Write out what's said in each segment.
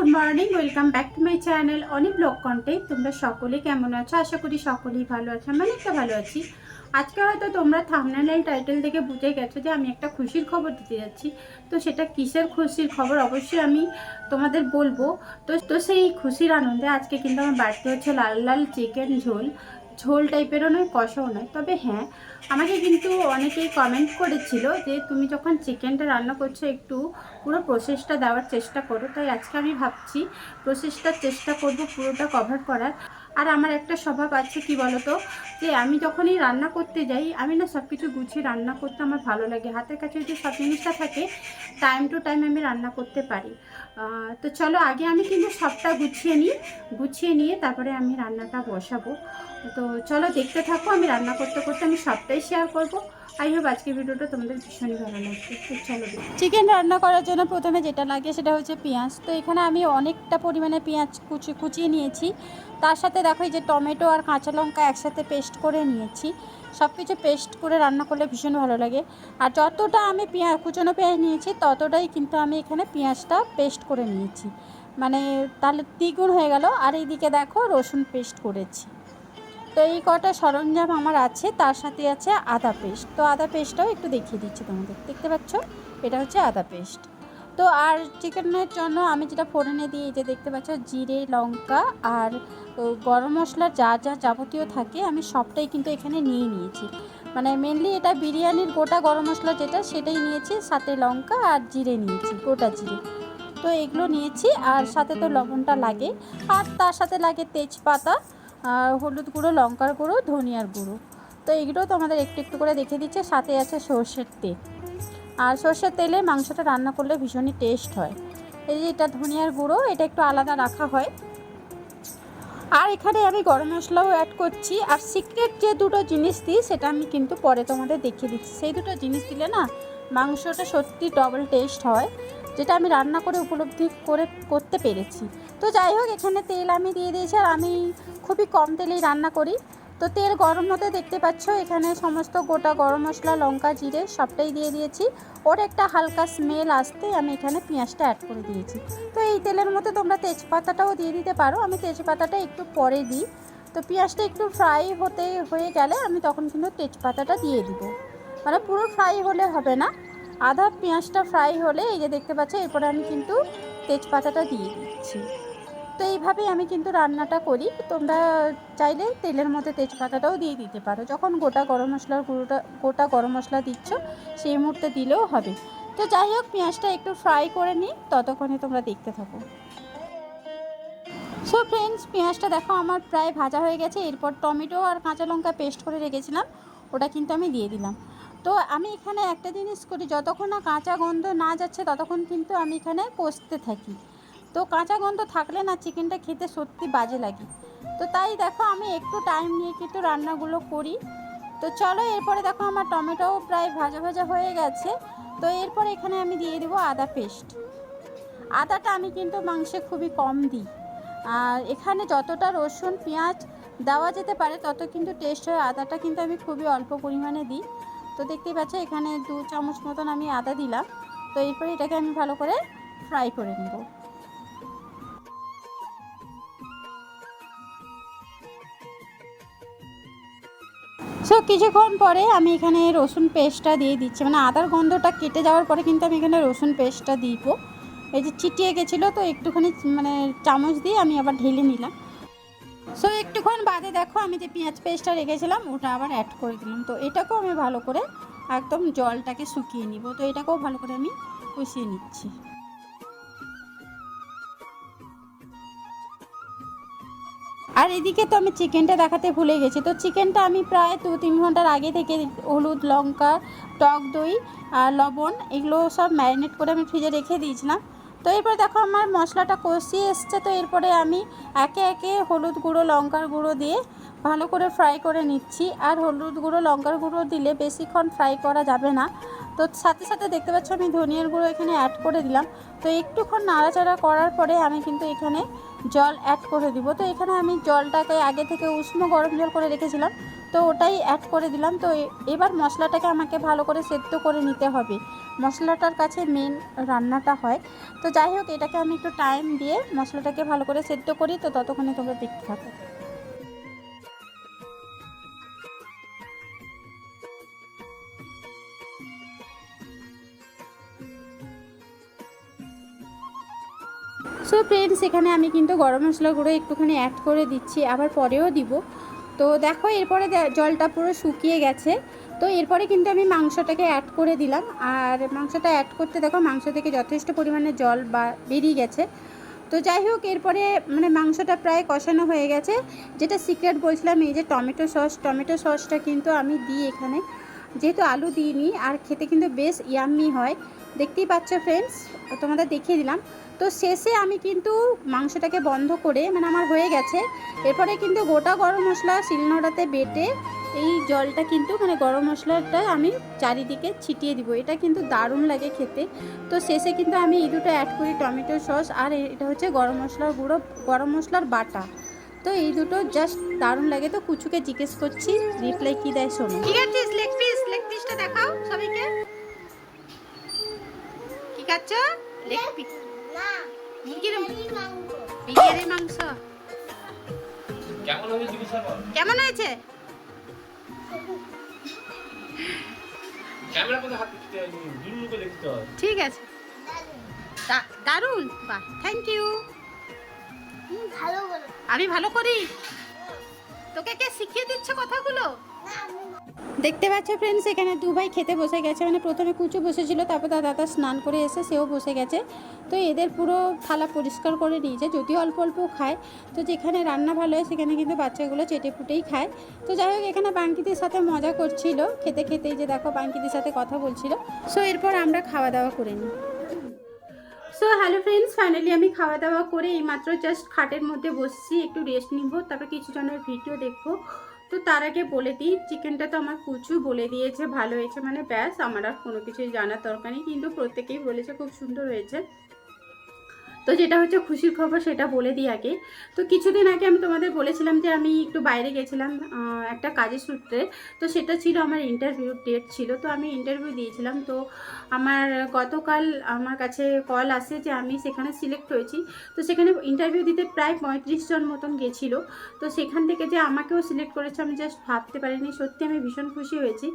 Good morning, welcome back to my channel অনেক blog content তোমরা সকলে কেমন আছো? আশা করি সকলেই ভালো আছো, আমি অনেকটা ভালো আছি। আজকে হয়তো তোমরা থামনেল টাইটেল থেকে বুঝে গেছো যে আমি একটা খুশির খবর দিতে যাচ্ছি। তো সেটা কিসের খুশির খবর? অবশ্যই আমি তোমাদের বলব। তো তো সেই খুশির আনন্দে আজকে কিন্তু আমার বাড়িতে হচ্ছে লাল লাল চিকেন ঝোল। ঝোল টাইপেরও নয়, কষাও নয়। তবে হ্যাঁ আমাকে কিন্তু অনেকেই কমেন্ট করেছিল যে তুমি যখন চিকেনটা রান্না করছ একটু পুরো প্রসেসটা দেওয়ার চেষ্টা করো। তাই আজকে আমি ভাবছি প্রসেসটার চেষ্টা করব পুরোটা কভার করার। আর আমার একটা স্বভাব আছে কি বলতো? যে আমি যখনই রান্না করতে যাই, আমি না সব কিছু গুছিয়ে রান্না করতে আমার ভালো লাগে। হাতের কাছে যদি সব জিনিসটা থাকে টাইম টু টাইম আমি রান্না করতে পারি। তো চলো আগে আমি কিন্তু সবটা গুছিয়ে নিই। গুছিয়ে নিয়ে তারপরে আমি রান্নাটা বসাবো। তো চলো দেখতে থাকো, আমি রান্না করতে করতে আমি সবটাই শেয়ার করব। আই হোপ আজকে ভিডিওটা তোমাদের ভীষণই ভালো লাগবে। চলো চিকেন রান্না করার প্রথমে যেটা লাগে সেটা হচ্ছে পেঁয়াজ। তো এখানে আমি অনেকটা পরিমাণে পেঁয়াজ কুচি, কুচিয়ে নিয়েছি। তার সাথে দেখো এই যে টমেটো আর কাঁচা লঙ্কা একসাথে পেস্ট করে নিয়েছি। সব কিছু পেস্ট করে রান্না করলে ভীষণ ভালো লাগে। আর যতটা আমি পেঁয়াজ কুচনো পেঁয়াজ নিয়েছি, ততটাই কিন্তু আমি এখানে পেঁয়াজটা পেস্ট করে নিয়েছি। মানে তাহলে দ্বিগুণ হয়ে গেল। আর এইদিকে দেখো রসুন পেস্ট করেছি। তো এই কটা সরঞ্জাম আমার আছে, তার সাথে আছে আদা পেস্ট। তো আদা পেস্টটাও একটু দেখিয়ে দিচ্ছি তোমাদের। দেখতে পাচ্ছ? এটা হচ্ছে আদা পেস্ট। তো আর চিকেনের জন্য আমি যেটা ফোড়নে দিই, এই যে দেখতে পাচ্ছ জিরে, লঙ্কা আর গরম মশলা যা যা যাবতীয় থাকে আমি সবটাই কিন্তু এখানে নিয়ে নিয়েছি। মানে মেনলি এটা বিরিয়ানির গোটা গরম মশলা যেটা সেটাই নিয়েছি, সাথে লঙ্কা আর জিরে নিয়েছি, গোটা জিরে। তো এগুলো নিয়েছি আর সাথে তো লবণটা লাগে আর তার সাথে লাগে তেজপাতা, আর হলুদ গুঁড়ো, লঙ্কার গুঁড়ো, ধনিয়ার গুঁড়ো। তো এগুলো তোমাদের একটু একটু করে দেখে দিচ্ছে, সাথে আছে সর্ষের তেল। আর সর্ষের তেলে মাংসটা রান্না করলে ভীষণই টেস্ট হয়। এই যে এটা ধনিয়ার গুঁড়ো, এটা একটু আলাদা রাখা হয়। আর এখানে আমি গরম মশলাও অ্যাড করছি। আর সিক্রেট যে দুটো জিনিস দিই, সেটা আমি কিন্তু পরে তোমাদের দেখিয়ে দিচ্ছি। সেই দুটো জিনিস দিলে না, মাংসটা সত্যি ডবল টেস্ট হয়, যেটা আমি রান্না করে উপলব্ধি করে করতে পেরেছি। তো যাই হোক, এখানে তেল আমি দিয়ে দিয়েছি। আর আমি খুবই কম তেলেই রান্না করি। তো তেল গরম হতে দেখতে পাচ্ছ, এখানে সমস্ত গোটা গরম মশলা, লঙ্কা, জিরে সবটাই দিয়ে দিয়েছি। ওর একটা হালকা স্মেল আসতে আমি এখানে পেঁয়াজটা অ্যাড করে দিয়েছি। তো এই তেলের মধ্যে তোমরা তেজপাতাটাও দিয়ে দিতে পারো। আমি তেজপাতাটা একটু পরে দিই। তো পেঁয়াজটা একটু ফ্রাই হতে, হয়ে গেলে আমি তখন কিন্তু তেজপাতাটা দিয়ে দিব। মানে পুরো ফ্রাই হলে হবে না। আধা পেঁয়াজটা ফ্রাই হলে এই যে দেখতে পাচ্ছ, এরপরে আমি কিন্তু তেজপাতাটা দিয়ে দিচ্ছি। তো এইভাবেই আমি কিন্তু রান্নাটা করি। তোমরা চাইলে তেলের মধ্যে তেজপাতাটাও দিয়ে দিতে পারো। যখন গোটা গরম মশলার গুঁড়োটা, গোটা গরম মশলা দিচ্ছ, সেই মুহূর্তে দিলেও হবে। তো যাই হোক, পেঁয়াজটা একটু ফ্রাই করে নিই, ততক্ষণে তোমরা দেখতে থাকো। সো ফ্রেন্ডস পেঁয়াজটা দেখো আমার প্রায় ভাজা হয়ে গেছে। এরপর টমেটো আর কাঁচা লঙ্কা পেস্ট করে রেখেছিলাম। ওটা কিন্তু আমি দিয়ে দিলাম। তো আমি এখানে একটা জিনিস করি, যতক্ষণ না কাঁচা গন্ধ না যাচ্ছে, ততক্ষণ কিন্তু আমি এখানে কষতে থাকি। তো কাঁচা গন্ধ থাকলে না চিকেনটা খেতে সত্যি বাজে লাগে। তো তাই দেখো আমি একটু টাইম নিয়ে কিন্তু রান্নাগুলো করি। তো চলো এরপরে দেখো আমার টমেটোও প্রায় ভাজা ভাজা হয়ে গেছে। তো এরপর এখানে আমি দিয়ে দেবো আদা পেস্ট আদাটা আমি কিন্তু মাংসে খুবই কম দিই। আর এখানে যতটা রসুন, পেঁয়াজ দেওয়া যেতে পারে, তত কিন্তু টেস্ট হয়। আদাটা কিন্তু আমি খুবই অল্প পরিমাণে দিই। তো দেখতেই পাচ্ছ, এখানে দু চামচ মতন আমি আদা দিলাম। তো এরপরে এটাকে আমি ভালো করে ফ্রাই করে নেব। সো কিছুক্ষণ পরে আমি এখানে রসুন পেস্টটা দিয়ে দিচ্ছি। মানে আদার গন্ধটা কেটে যাওয়ার পরে কিন্তু আমি এখানে রসুন পেস্টটা দিব। এই যে চিটিয়ে গেছিল, তো একটুখানি মানে চামচ দিয়ে আমি আবার ঢেলে নিলাম। সো একটুক্ষণ বাদে দেখো, আমি যে পেঁয়াজ পেস্টটা রেখেছিলাম, ওটা আবার অ্যাড করে দিলাম। তো এটাকেও আমি ভালো করে একদম জলটাকে শুকিয়ে নিব। তো এটাকেও ভালো করে আমি কষিয়ে নিচ্ছি। আর এদিকে তো আমি চিকেনটা দেখাতে ভুলে গেছি। তো চিকেনটা আমি প্রায় দু তিন ঘণ্টার আগে থেকে হলুদ, লঙ্কা, টক দই আর লবণ এগুলো সব ম্যারিনেট করে আমি ফ্রিজে রেখে দিয়েছিলাম। তো এরপরে দেখো আমার মশলাটা কষিয়ে এসছে। তো এরপরে আমি একে একে হলুদ গুঁড়ো, লঙ্কার গুঁড়ো দিয়ে ভালো করে ফ্রাই করে নিচ্ছি। আর হলুদ গুঁড়ো, লঙ্কার গুঁড়ো দিলে বেশিক্ষণ ফ্রাই করা যাবে না। তো সাথে সাথে দেখতে পাচ্ছ আমি ধনিয়ার গুঁড়ো এখানে অ্যাড করে দিলাম। তো একটুক্ষণ নাড়াচাড়া করার পরে আমি কিন্তু এখানে জল অ্যাড করে দিব। তো এখানে আমি জলটাকে আগে থেকে উষ্ণ গরম জল করে রেখেছিলাম। তো ওটাই অ্যাড করে দিলাম। তো এবার মশলাটাকে আমাকে ভালো করে সেদ্ধ করে নিতে হবে। মশলাটার কাছে মেন রান্নাটা হয়। তো যাই হোক, এটাকে আমি একটু টাইম দিয়ে মশলাটাকে ভালো করে সেদ্ধ করি। তো ততক্ষণে তোমরা দেখতে থাকো। ফ্রেন্ডস এখানে আমি কিন্তু গরম মশলা গুঁড়ো একটুখানি অ্যাড করে দিচ্ছি, আবার পরেও দিব। তো দেখো, এরপরে জলটা পুরো শুকিয়ে গেছে। তো এরপরে কিন্তু আমি মাংসটাকে অ্যাড করে দিলাম। আর মাংসটা অ্যাড করতে দেখো, মাংস থেকে যথেষ্ট পরিমাণে জল বা, বেরিয়ে গেছে। তো যাই হোক, এরপরে মানে মাংসটা প্রায় কষানো হয়ে গেছে। যেটা সিক্রেট বলছিলাম, এই যে টমেটো সস, টমেটো সসটা কিন্তু আমি দিই এখানে। যেহেতু আলু দিইনি, আর খেতে কিন্তু বেশ ইয়াম্মি হয়। দেখতেই পাচ্ছ ফ্রেন্ডস তোমাদের দেখিয়ে দিলাম। তো শেষে আমি কিন্তু মাংসটাকে বন্ধ করে মানে আমার হয়ে গেছে। এরপরে কিন্তু গোটা গরম মশলা শিলনোড়াতে বেটে এই জলটা কিন্তু মানে গরম মশলাটা আমি চারিদিকে ছিটিয়ে দিব। এটা কিন্তু দারুণ লাগে খেতে। তো শেষে কিন্তু আমি এই দুটো অ্যাড করি টমেটো সস, আর এটা হচ্ছে গরম মশলার গুঁড়ো, গরম মশলার বাটা। তো এই দুটো জাস্ট দারুণ লাগে। তো কুচুকে জিজ্ঞেস করছি রিপ্লাই কি দেয় শোনো। ঠিক আছে লেগ পিসটা দেখাও সবাইকে কি খাচ্ছ লেগ পিস মুরগির বিরিয়ানি মাংস। কেমন হয়েছে হয় ঠিক আছে। দা- দারুণ। বাহ থ্যাংক ইউ আমি ভালো করি? তোকে কে শিখিয়ে দিচ্ছে কথাগুলো? দেখতে পাচ্ছ ফ্রেন্ডস এখানে দু ভাই খেতে বসে গেছে। মানে প্রথমে কুচু বসেছিল, তারপর তার দাদা স্নান করে এসে সেও বসে গেছে। তো এদের পুরো থালা পরিষ্কার করে নিয়েছে, যদিও অল্প অল্প খায়। তো যেখানে রান্না ভালো হয়, সেখানে কিন্তু বাচ্চাগুলো চেটে ফুটেই খায়। তো যাই হোক, এখানে বাঙ্কিদের সাথে মজা করছিল, খেতে খেতেই যে দেখো বাঙ্কিদের সাথে কথা বলছিল। সো এরপর আমরা খাওয়া দাওয়া করে নিই। সো হ্যালো ফ্রেন্ডস ফাইনালি আমি খাওয়া দাওয়া করে এইমাত্র জাস্ট খাটের মধ্যে বসছি, একটু রেস্ট নিব, তারপর কিছু জনের ভিডিও দেখব। তো তার আগে বলে দিই চিকেনটা তো আমার কুচু বলে দিয়েছে, ভালো হয়েছে মানে ব্যাস, আমার আর কোনো কিছুই জানার দরকার নেই। কিন্তু প্রত্যেকেই বলেছে, খুব সুন্দর হয়েছে। তো যেটা হচ্ছে খুশির খবর সেটা বলে দিই আগে। তো কিছুদিন আগে আমি তোমাদের বলেছিলাম যে আমি একটু বাইরে গেছিলাম একটা কাজের সূত্রে। তো সেটা ছিল আমার ইন্টারভিউ ডেট ছিল, তো আমি ইন্টারভিউ দিয়েছিলাম। তো আমার গতকাল আমার কাছে কল আসে যে আমি সেখানে সিলেক্ট হয়েছি। তো সেখানে ইন্টারভিউ দিতে প্রায় পঁয়ত্রিশ জন মতন গেছিল। তো সেখান থেকে যে আমাকেও সিলেক্ট করেছে আমি জাস্ট ভাবতে পারিনি। সত্যি আমি ভীষণ খুশি হয়েছি।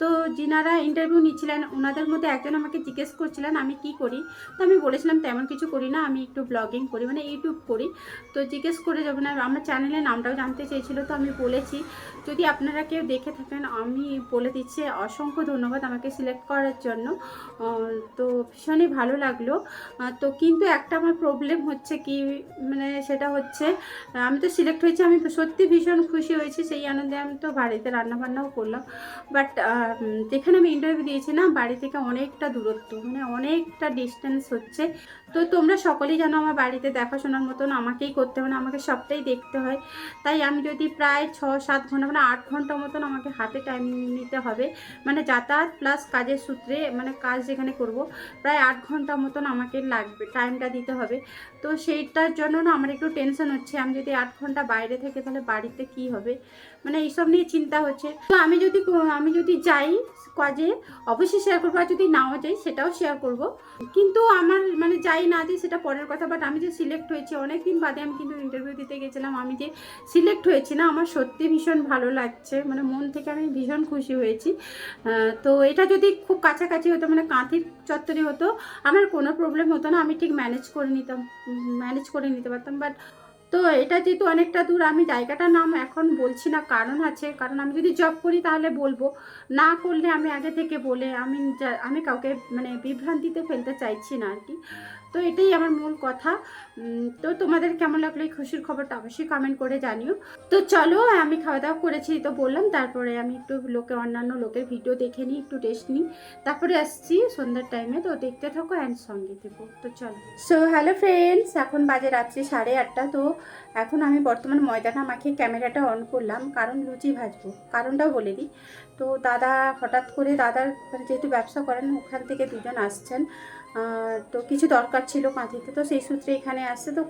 তো যিনারা ইন্টারভিউ নিচ্ছিলেন, ওনাদের মধ্যে একজন আমাকে জিজ্ঞেস করছিলেন, আমি কি করি? তো আমি বলেছিলাম, তেমন কিছু করি না। আমি একটু ব্লগিং করি মানে ইউটিউব করি। তো জিজ্ঞেস করে যাবেন আর আমার চ্যানেলের নামটাও জানতে চেয়েছিল, তো আমি বলেছি, যদি আপনারা কেউ দেখে থাকেন, আমি বলে দিচ্ছি, অসংখ্য ধন্যবাদ আমাকে সিলেক্ট করার জন্য। তো ভীষণই ভালো লাগল। তো কিন্তু একটা আমার প্রবলেম হচ্ছে কি মানে সেটা হচ্ছে, আমি তো সিলেক্ট হয়েছি, আমি সত্যি ভীষণ খুশি হয়েছি, সেই আনন্দে আমি তো বাড়িতে রান্নাবান্নাও করলাম। বাট যেখানে আমি ইন্টারভিউ দিয়েছি না, বাড়ি থেকে অনেকটা দূরত্ব মানে অনেকটা ডিস্টেন্স হচ্ছে। তো তোমরা সকলেই জানো আমার বাড়িতে দেখাশোনার মতন আমাকেই করতে হয় না, আমাকে সবটাই দেখতে হয়। তাই আমি যদি প্রায় ছ সাত ঘণ্টা মানে আট ঘণ্টা মতন আমাকে হাতে টাইম নিতে হবে মানে যাতায়াত প্লাস কাজের সূত্রে মানে কাজ যেখানে করব, প্রায় আট ঘণ্টা মতন আমাকে লাগবে টাইমটা দিতে হবে। তো সেইটার জন্য না আমার একটু টেনশন হচ্ছে, আমি যদি আট ঘণ্টা বাইরে থেকে তাহলে বাড়িতে কি হবে? মানে এইসব নিয়ে চিন্তা হচ্ছে। তো আমি যদি আমি যদি যাই কাজে, অবশ্যই শেয়ার করব, আর যদি নাও যাই, সেটাও শেয়ার করব। কিন্তু আমার মানে যাই না যাই, সেটা পরের কথা বাট আমি যে সিলেক্ট হয়েছি অনেক দিন বাদে আমি কিন্তু ইন্টারভিউ দিতে গেছিলাম, আমি যে সিলেক্ট হয়েছি না, আমার সত্যি ভীষণ ভালো লাগছে মানে মন থেকে আমি ভীষণ খুশি হয়েছি। তো এটা যদি খুব কাছাকাছি হতো মানে কাঁথির চত্বরে হতো, আমার কোনো প্রবলেম হতো না, আমি ঠিক ম্যানেজ করে নিতাম ম্যানেজ করে নিতে পারতাম বাট তো এটা যেহেতু অনেকটা দূর, আমি জায়গাটার নাম এখন বলছি না, কারণ আছে, কারণ আমি যদি জব করি তাহলে বলব। না করলে আমি আগে থেকে বলে, আমি আমি কাউকে মানে বিভ্রান্তিতে ফেলতে চাইছি না আর কি। তো এটাই আমার মূল কথা। তো তোমাদের কেমন লাগল এই খুশির খবরটা অবশ্যই কমেন্ট করে জানিও। তো চলো, আমি খাওয়া দাওয়া করেছি তো বললাম, তারপরে আমি একটু লোকে, অন্যান্য লোকের ভিডিও দেখে নিই, একটু টেস্ট নিই। তারপরে আসছি সন্ধ্যার টাইমে তো দেখতে থাকো অ্যান্ড সঙ্গে দেবো তো চলো। সো হ্যালো ফ্রেন্ডস এখন বাজে রাত্রি সাড়ে আটটা, তো এখন আমি বর্তমান ময়দানা মাখিয়ে ক্যামেরাটা অন করলাম, কারণ লুচি ভাজবো, কারণটাও বলে দিই। তো দাদা, হঠাৎ করে দাদার মানে যেহেতু ব্যবসা করেন, ওখান থেকে দুজন আসছেন। তো কিছু দরকার ছিল কাঁথিতে তো সেই সূত্রে এখানে আসছে। তো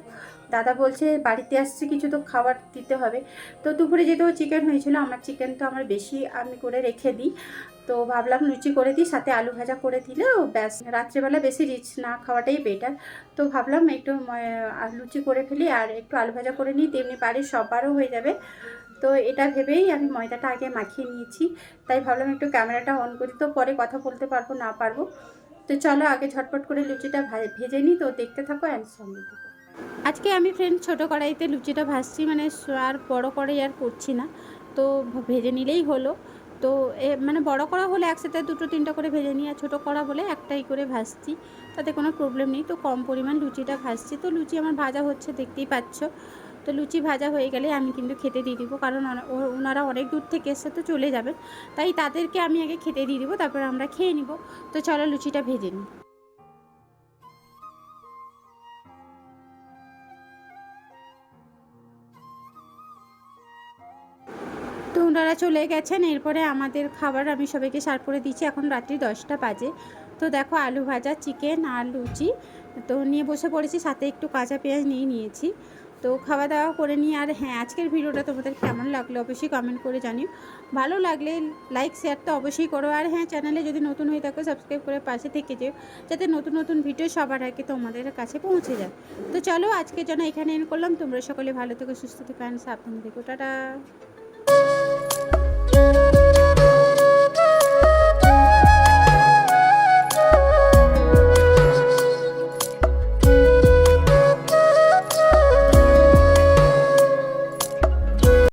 দাদা বলছে, বাড়িতে আসছে কিছু, তো খাবার দিতে হবে। তো দুপুরে যেহেতু চিকেন হয়েছিল, আমার চিকেন তো আমার বেশি আমি করে রেখে দিই। তো ভাবলাম লুচি করে দিই, সাথে আলু ভাজা করে দিলেও ব্যাস, রাত্রেবেলা বেশি রিচ না খাওয়াটাই বেটার তো ভাবলাম একটু লুচি করে ফেলি আর একটু আলু ভাজা করে নিই, তেমনি বাড়ির সবারও হয়ে যাবে। তো এটা ভেবেই আমি ময়দাটা আগে মাখিয়ে নিয়েছি। তাই ভাবলাম একটু ক্যামেরাটা অন করি, তো পরে কথা বলতে পারব, না পারব। তো চলো আগে ঝটপট করে লুচিটা ভেজে নিই তো, দেখতে থাকো অ্যান্ড সঙ্গে আজকে আমি ফ্রেন্ড ছোটো কড়াইতে লুচিটা ভাজছি মানে আর বড় কড়াই আর করছি না। তো ভেজে নিলেই হলো। তো এ মানে বড় কড়া হলে একসাথে দুটো তিনটা করে ভেজে নিই, আর ছোটো কড়া হলে একটাই করে ভাজছি। তাতে কোনো প্রবলেম নেই। তো কম পরিমাণ লুচিটা ভাজছি। তো লুচি আমার ভাজা হচ্ছে, দেখতেই পাচ্ছ। তো লুচি ভাজা হয়ে গেলে আমি কিন্তু খেতে দিয়ে দিব, কারণ ওনারা অনেক দূর থেকে এসে তো চলে যাবেন। তাই তাদেরকে আমি আগে খেতে দিয়ে দিব, তারপর আমরা খেয়ে নিব। তো চলো লুচিটা ভেজে নিই। তো ওনারা চলে গেছেন, এরপরে আমাদের খাবার আমি সবাইকে সার্ভ করে দিচ্ছি এখন রাত্রি দশটা বাজে। তো দেখো আলু ভাজা, চিকেন আর লুচি। তো নিয়ে বসে পড়েছি, সাথে একটু কাঁচা পেঁয়াজ নিয়ে নিয়েছি। তো খাওয়া দাওয়া করে নিই আর হ্যাঁ আজকের ভিডিওটা তোমাদের কেমন লাগল অবশ্যই কমেন্ট করে জানিও। ভালো লাগলে লাইক শেয়ার তো অবশ্যই করো। আর হ্যাঁ চ্যানেলে যদি নতুন হয়ে থাকো সাবস্ক্রাইব করে পাশে থেকে যেও, যাতে নতুন নতুন ভিডিও সবার আগে তোমাদের কাছে পৌঁছে যায়। তো চলো আজকে যেন এখানে এন করলাম। তোমরা সকলে ভালো থেকো, সুস্থ থেকো অ্যান্ড সাবধানে থেকো। টাটা!